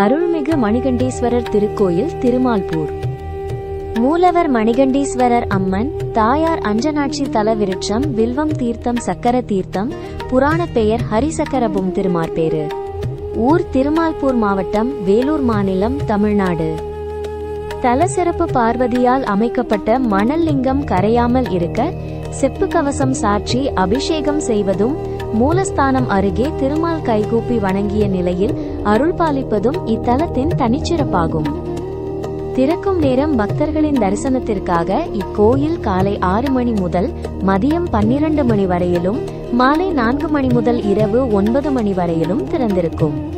அருள்மிகு மணிகண்டேஸ்வரர் திருக்கோயில் திருமால்பூர். மூலவர் மணிகண்டீஸ்வரர் அம்மன் தாயார் அஞ்சனாட்சி தல விருட்சம் வில்வம் தீர்த்தம் சக்கர தீர்த்தம் புராண பெயர் ஹரிசக்கரபும் திருமார்பேரு ஊர் திருமால்பூர் மாவட்டம் வேலூர் மாநிலம் தமிழ்நாடு. தல சிறப்பு பார்வதியால் அமைக்கப்பட்ட மணல் லிங்கம் கரையாமல் இருக்க செப்பு கவசம் சாற்றி அபிஷேகம் செய்வதும் மூலஸ்தானம் அருகே திருமால் கைகூப்பி வணங்கிய நிலையில் அருள் பாலிப்பதும் இத்தலத்தின் தனிச்சிறப்பாகும். திறக்கும் நேரம் பக்தர்களின் தரிசனத்திற்காக இக்கோயில் காலை ஆறு மணி முதல் மதியம் பன்னிரண்டு மணி வரையிலும் மாலை நான்கு மணி முதல் இரவு ஒன்பது மணி வரையிலும் திறந்திருக்கும்.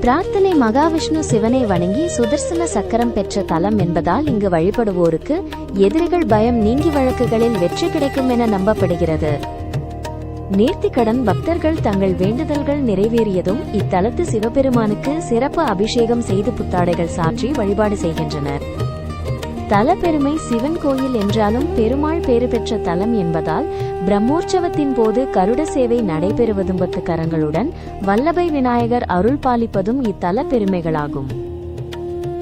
பிரார்த்தனை மகாவிஷ்ணு சிவனை வணங்கி சுதர்சன சக்கரம் பெற்ற தலம் என்பதால் இங்கு வழிபடுவோருக்கு எதிரிகள் பயம் நீங்கி வழக்குகளில் வெற்றி கிடைக்கும் என நம்பப்படுகிறது. நேர்த்திக்கடன் பக்தர்கள் தங்கள் வேண்டுதல்கள் நிறைவேறியதும் இத்தலத்து சிவபெருமானுக்கு சிறப்பு அபிஷேகம் செய்து புத்தாடைகள் சாற்றி வழிபாடு செய்கின்றனர். தல பெருமை சிவன் கோயில் என்றாலும் பெருமாள் பேறு பெற்ற தலம் என்பதால் பிரம்மோற்சவத்தின் போது கருட சேவை நடைபெறுவதும் பத்து கரங்களுடன் வல்லபை விநாயகர் அருள் பாலிப்பதும் இத்தல பெருமைகளாகும்.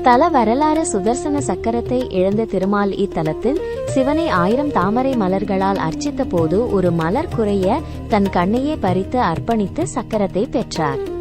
தல வரலாறு சுதர்சன சக்கரத்தை இழந்த திருமால் இத்தலத்தில் சிவனை ஆயிரம் தாமரை மலர்களால் அர்ச்சித்த போது ஒரு மலர் குறைய தன் கண்ணையே பறித்து அர்ப்பணித்து சக்கரத்தை பெற்றார்.